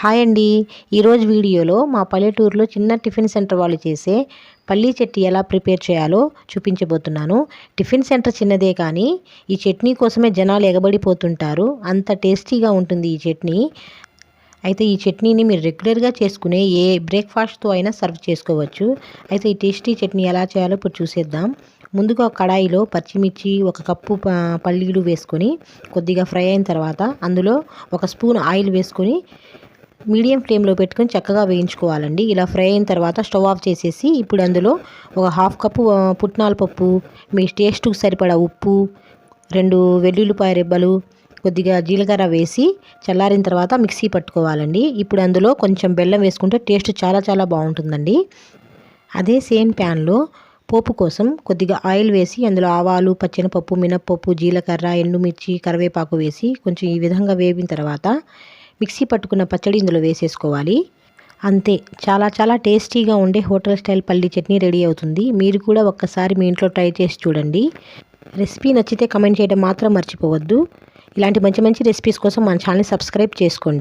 Hi అండి. ఈరోజు వీడియోలో మా పల్లెటూరులో చిన్న టిఫిన్ సెంటర్ వాళ్ళు చేసే పల్లీ చట్నీ ఎలా ప్రిపేర్ చేయాలో చూపించబోతున్నాను. టిఫిన్ సెంటర్ చిన్నదే కానీ ఈ చట్నీ కోసమే జనాలు ఎగబడిపోతుంటారు. అంత టేస్టీగా ఉంటుంది ఈ చట్నీ. అయితే ఈ చట్నీని మీరు రెగ్యులర్గా చేసుకునే ఏ బ్రేక్ఫాస్ట్తో అయినా సర్వ్ చేసుకోవచ్చు. అయితే ఈ టేస్టీ చట్నీ ఎలా చేయాలో ఇప్పుడు చూసేద్దాం. ముందుగా ఒక కడాయిలో పచ్చిమిర్చి ఒక కప్పు పల్లీలు వేసుకొని కొద్దిగా ఫ్రై అయిన తర్వాత అందులో ఒక స్పూన్ ఆయిల్ వేసుకొని మీడియం ఫ్లేమ్లో పెట్టుకొని చక్కగా వేయించుకోవాలండి. ఇలా ఫ్రై అయిన తర్వాత స్టవ్ ఆఫ్ చేసేసి ఇప్పుడు అందులో ఒక హాఫ్ కప్పు పుట్నాల పప్పు మీ టేస్ట్కు సరిపడా ఉప్పు రెండు వెల్లుల్లిపాయ రెబ్బలు కొద్దిగా జీలకర్ర వేసి చల్లారిన తర్వాత మిక్సీ పట్టుకోవాలండి. ఇప్పుడు అందులో కొంచెం బెల్లం వేసుకుంటే టేస్ట్ చాలా చాలా బాగుంటుందండి. అదే సేమ్ ప్యాన్లో పోపు కోసం కొద్దిగా ఆయిల్ వేసి అందులో ఆవాలు పచ్చినపప్పు మినప్పప్పు జీలకర్ర ఎండుమిర్చి కరివేపాకు వేసి కొంచెం ఈ విధంగా వేగిన తర్వాత మిక్సీ పట్టుకున్న పచ్చడి ఇందులో వేసేసుకోవాలి. అంతే చాలా చాలా టేస్టీగా ఉండే హోటల్ స్టైల్ పల్లీ చట్నీ రెడీ అవుతుంది. మీరు కూడా ఒక్కసారి మీ ఇంట్లో ట్రై చేసి చూడండి. రెసిపీ నచ్చితే కమెంట్ చేయడం మాత్రం మర్చిపోవద్దు. ఇలాంటి మంచి మంచి రెసిపీస్ కోసం మన ఛానల్ సబ్స్క్రైబ్ చేసుకోండి.